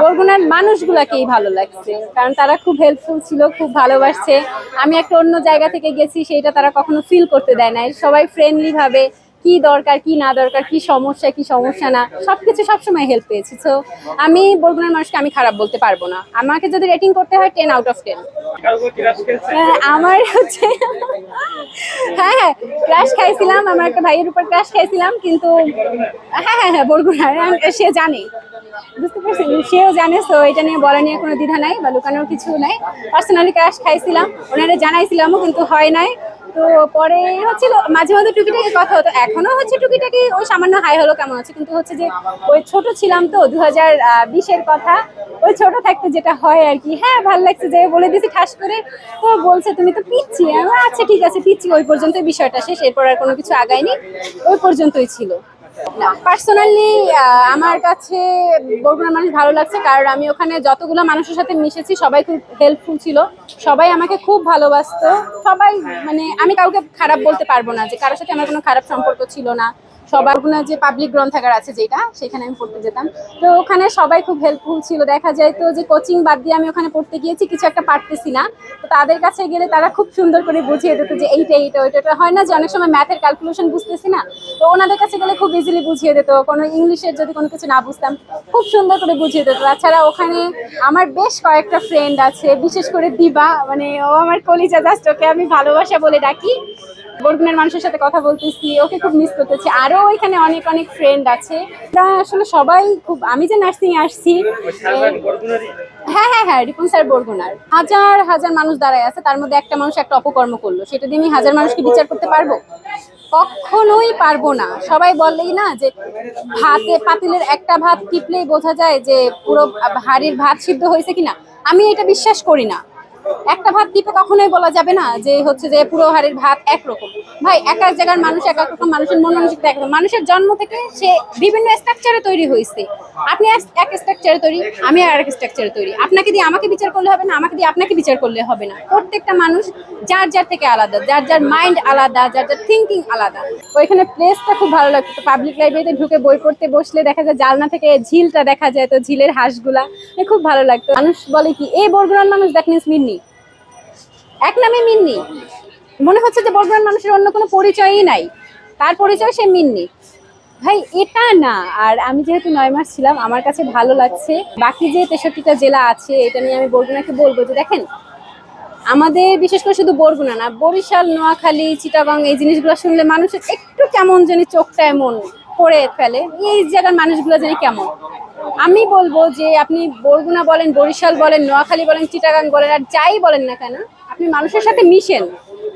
বরগুনার মানুষগুলাকেই ভালো লাগছে, কারণ তারা খুব হেল্পফুল ছিল, খুব ভালোবাসছে। আমি একটা অন্য জায়গা থেকে গেছি সেটা তারা কখনো ফিল করতে দেয় না সবাই ফ্রেন্ডলি ভাবে, কি দরকার, কি না দরকার, কি সমস্যা কি সমস্যা না, সবকিছু সবসময় হেল্প পেয়েছি। তো আমি বরগুনার মানুষকে আমি খারাপ বলতে পারব না। আমাকে যদি রেটিং করতে হয় টেন আউট অফ টেন আমার হচ্ছে হ্যাঁ হ্যাঁ ক্রাশ খাইছিলাম, আমার একটা ভাইয়ের উপর ক্রাশ খাইছিলাম, কিন্তু হ্যাঁ হ্যাঁ হ্যাঁ বরগুনার, সে জানে। বুঝতে পারছি সেও জানে তো এটা নিয়ে বলা নিয়ে কোনো দ্বিধা নাই বা লুকানোর কিছু নাই। পার্সোনালি ক্যাশ খাইছিলাম, ওনারা জানাইছিলামও, কিন্তু হয় নাই। তো পরে হচ্ছিল, মাঝে মাঝে টুকিটাকি কথা হতো, এখনও হচ্ছে টুকিটাকি ওই সামান্য হাই হলো কেমন আছে? কিন্তু হচ্ছে যে, ওই ছোট ছিলাম তো দু হাজার বিশের কথা, ওই ছোট থাকতে যেটা হয় আর কি। হ্যাঁ ভালো লাগছে যে বলে দিয়েছি ঠাস করে। তো বলছে, তুমি তো পিচ্ছি। আচ্ছা ঠিক আছে, পিচ্ছি। ওই পর্যন্তই বিষয়টা শেষ, এরপর আর কোনো কিছু আগায়নি, ওই পর্যন্তই ছিল। না পার্সোনালি আমার কাছে বরগুনার মানুষ ভালো লাগছে, কারণ আমি ওখানে যতগুলো মানুষের সাথে মিশেছি, সবাই খুব হেল্পফুল ছিল। সবাই আমাকে খুব ভালোবাসতো। সবাই মানে আমি কাউকে খারাপ বলতে পারব না যে কারোর সাথে আমার কোনো খারাপ সম্পর্ক ছিল না। সবার ওখানে যে পাবলিক গ্রন্থাগার আছে যেটা, সেখানে আমি পড়তে যেতাম। তো ওখানে সবাই খুব হেল্পফুল ছিল। দেখা যায় তো যে কোচিং বাদ দিয়ে আমি ওখানে পড়তে গিয়েছি, কিছু একটা পারতেছি না। তো তাদের কাছে গেলে তারা খুব সুন্দর করে বুঝিয়ে দিত যে এইটা এইটা, ওইটা। হয় না যে অনেক সময় ম্যাথের ক্যালকুলেশন বুঝতেছি না, তো ওনাদের কাছে গেলে খুব ইজিলি বুঝিয়ে দিত। কোনো ইংলিশের যদি কোনো কিছু না বুঝতাম, খুব সুন্দর করে বুঝিয়ে দিত। তাছাড়া ওখানে আমার বেশ কয়েকটা ফ্রেন্ড আছে, বিশেষ করে দিবা। মানে ও আমার কলিজা, জাস্ট ওকে আমি ভালোবাসা বলে ডাকি। বরগুনার মানুষের সাথে কথা বলতেছি, ওকে খুব মিস করতেছি। আরও ওইখানে অনেক অনেক ফ্রেন্ড আছে। তারা আসলে সবাই খুব, আমি যে নার্সিং আসছি হ্যাঁ হ্যাঁ হ্যাঁ রিপন স্যার বরগুনার। হাজার হাজার মানুষ দাঁড়ায় আছে, তার মধ্যে একটা মানুষ একটা অপকর্ম করল। সেটা দিয়ে আমি হাজার মানুষকে বিচার করতে পারব? কখনোই পারব না। সবাই বললেই না যে ভাতে, পাতিলের একটা ভাত টিপলেই বোঝা যায় যে পুরো হাড়ির ভাত সিদ্ধ হয়েছে কিনা। আমি এটা বিশ্বাস করি না। একটা ভাত টিপে কখনোই বলা যাবে না যে হচ্ছে যে পুরো হাড়ির ভাত একরকম। ভাই, এক এক জায়গার মানুষ, এক এক রকম মানুষের মন মানসিকতা একরকম। মানুষের জন্ম থেকে সে বিভিন্ন স্ট্রাকচারে তৈরি হয়েছে। আপনি এক- এক স্ট্রাকচারে তৈরি, আমি আর এক স্ট্রাকচারে তৈরি। আপনাকে দিয়ে আমাকে বিচার করলে হবে না, আমাকে দিয়ে আপনাকে বিচার করলে হবে না। প্রত্যেকটা মানুষ যার যার থেকে আলাদা, যার যার মাইন্ড আলাদা, যার যার থিঙ্কিং আলাদা। ওইখানে প্লেসটা খুব ভালো লাগতো পাবলিক লাইব্রেরিতে ঢুকে বই পড়তে বসলে দেখা যায় জালনা থেকে ঝিলটা দেখা যায়, তো ঝিলের হাঁসগুলা। খুব ভালো লাগতো। মানুষ বলে কি এই বরগুনার মানুষ দ্যাট মিনস মিন্নি। এক নামে মিন্নি। মনে হচ্ছে যে বরগুনার মানুষের অন্য কোনো পরিচয়ই নাই। তার পরিচয় সে মিন্নি। ভাই, এটা না। আর আমি যেহেতু নয় মাস ছিলাম, আমার কাছে ভালো লাগছে। বাকি যে তেষট্টিটা জেলা আছে, এটা নিয়ে আমি বরগুনাকে বলব যে, দেখেন, আমাদের বিশেষ করে শুধু বরগুনা না, বরিশাল, নোয়াখালী, চিটাগাং, এই জিনিসগুলো শুনলে মানুষের একটু কেমন জানি চোখটা এমন করে ফেলে। এই জায়গার মানুষগুলো জানি কেমন। আমি বলব যে, আপনি বরগুনা বলেন, বরিশাল বলেন, নোয়াখালী বলেন, চিটাগাং বলেন, আর যাই বলেন না কেন আপনি মানুষের সাথে মিশেন।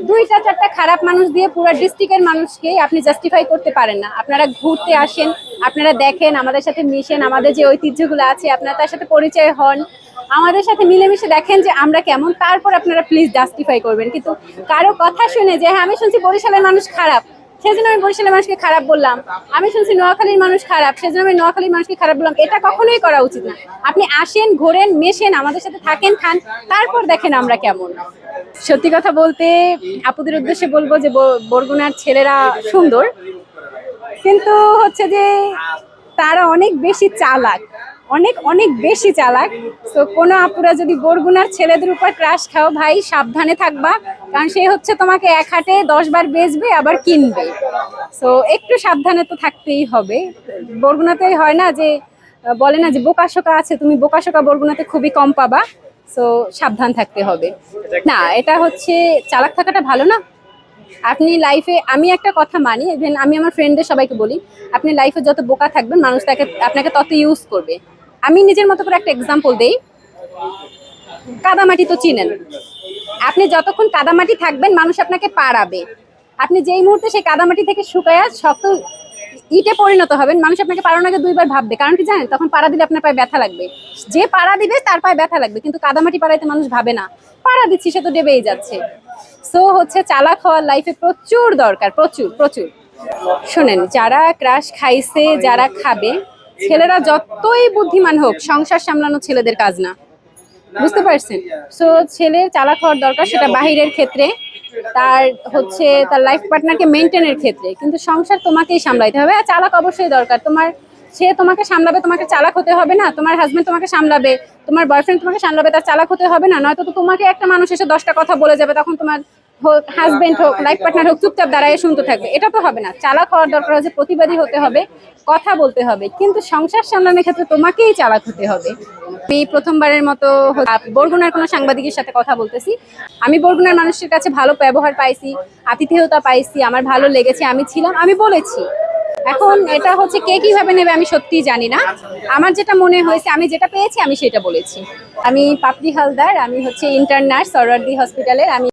দুইটা, চারটা খারাপ মানুষ দিয়ে পুরো ডিস্ট্রিক্টের মানুষকে আপনি জাস্টিফাই করতে পারেন না। আপনারা ঘুরতে আসেন, আপনারা দেখেন, আমাদের সাথে মিশেন, আমাদের যে ঐতিহ্যগুলো আছে, আপনারা তার সাথে পরিচয় হন, আমাদের সাথে মিলেমিশে দেখেন যে আমরা কেমন, তারপর আপনারা প্লিজ জাস্টিফাই করবেন। কিন্তু কারও কথা শুনে যে হ্যাঁ আমি শুনছি বরিশালের মানুষ খারাপ, সেজন্য আমি বরিশালের মানুষকে খারাপ বললাম, আমি শুনছি নোয়াখালীর মানুষ খারাপ, সেজন্য আমি নোয়াখালীর মানুষকে খারাপ বললাম। এটা কখনোই করা উচিত না। আপনি আসেন, ঘোরেন, মেশেন, আমাদের সাথে থাকেন, খান, তারপর দেখেন আমরা কেমন। সত্যি কথা বলতে আপুদের উদ্দেশ্যে বলব যে বরগুনার ছেলেরা সুন্দর। কিন্তু হচ্ছে যে তারা অনেক বেশি চালাক। অনেক অনেক বেশি চালাক। তো কোনো আপুরা যদি বরগুনার ছেলেদের উপর ক্রাশ খাও, ভাই, সাবধানে থাকবা। কারণ সে হচ্ছে তোমাকে এক হাটে দশ বার বেচবে, আবার কিনবে। তো একটু সাবধানে তো থাকতেই হবে। বরগুনাতে হয় না যে, বলে না যে বোকাশোকা আছে, তুমি বোকাশোকা বরগুনাতে খুবই কম পাবা। তো সাবধান থাকতে হবে। না, এটা হচ্ছে চালাক থাকাটা ভালো না। আপনি লাইফে আমি একটা কথা মানি ইভেন আমি আমার ফ্রেন্ডদের সবাইকে বলি, আপনি লাইফে যত বোকা থাকবেন, মানুষ তাকে, আপনাকে তত ইউজ করবে। আমি নিজের মতো করে একটা এক্সাম্পল দেই। কাদামাটি তো চিনেন। আপনি যতক্ষণ কাদামাটি থাকবেন, মানুষ আপনাকে পাড়াবে। আপনি যেই মুহূর্তে সেই কাদামাটি থেকে শুকায়া শক্ত ইটে পরিণত হবেন, মানুষ আপনাকে পাড়ানোর আগে দুইবার ভাববে। কারণ কি জানেন? তখন পাড়া দিলে আপনার পায়ে ব্যথা লাগবে। যে পাড়া দিবে, তার পায়ে ব্যথা লাগবে। কিন্তু কাদামাটি পাড়াইতে মানুষ ভাবে না। পাড়া দিচ্ছি, সে তো ডেবেই যাচ্ছে। সো হচ্ছে চালাক হওয়ার লাইফে প্রচুর দরকার, প্রচুর প্রচুর। শোনেন, যারা ক্রাশ খাইছে, যারা খাবে, ছেলেরা যতই বুদ্ধিমান হোক, সংসার সামলানো ছেলেদের কাজ না। বুঝতে পারছেন? সো ছেলের চালাক হওয়ার দরকার সেটা বাহিরের ক্ষেত্রে। তার হচ্ছে তার লাইফ পার্টনারকে মেনটেনের ক্ষেত্রে। কিন্তু সংসার তোমাকেই সামলাইতে হবে। আর চালাক অবশ্যই দরকার। তোমার সে তোমাকে সামলাবে তোমাকে চালাক হতে হবে না। তোমার হাজব্যান্ড তোমাকে সামলাবে তোমার বয়ফ্রেন্ড তোমাকে সামলাবে তার চালাক হতে হবে না। নয়তো তো তোমাকে একটা মানুষ এসে দশটা কথা বলে যাবে তখন তোমার হোক হোক লাইফ পার্টনার হোক, চুপচাপ দাঁড়ায় শুনতে থাকবে। এটা তো হবে না। চালাক হওয়ার দরকার হচ্ছে, প্রতিবাদী হতে হবে, কথা বলতে হবে। কিন্তু সংসার সামলানোর ক্ষেত্রে তোমাকেই চালাক হতে হবে। আমি প্রথমবারের মতো বরগুনার কোনো সাংবাদিকের সাথে কথা বলতেছি। আমি বরগুনার মানুষের কাছে ভালো ব্যবহার পাইছি, আতিথেয়তা পাইছি, আমার ভালো লেগেছে, আমি ছিলাম, আমি বলেছি। এখন এটা হচ্ছে কে কীভাবে নেবে আমি সত্যিই জানি না। আমার যেটা মনে হয়েছে, আমি যেটা পেয়েছি, আমি সেটা বলেছি। আমি পাপড়ি হালদার, আমি হচ্ছে ইন্টার্ন নার্স সরওয়ার্দি হসপিটালের আমি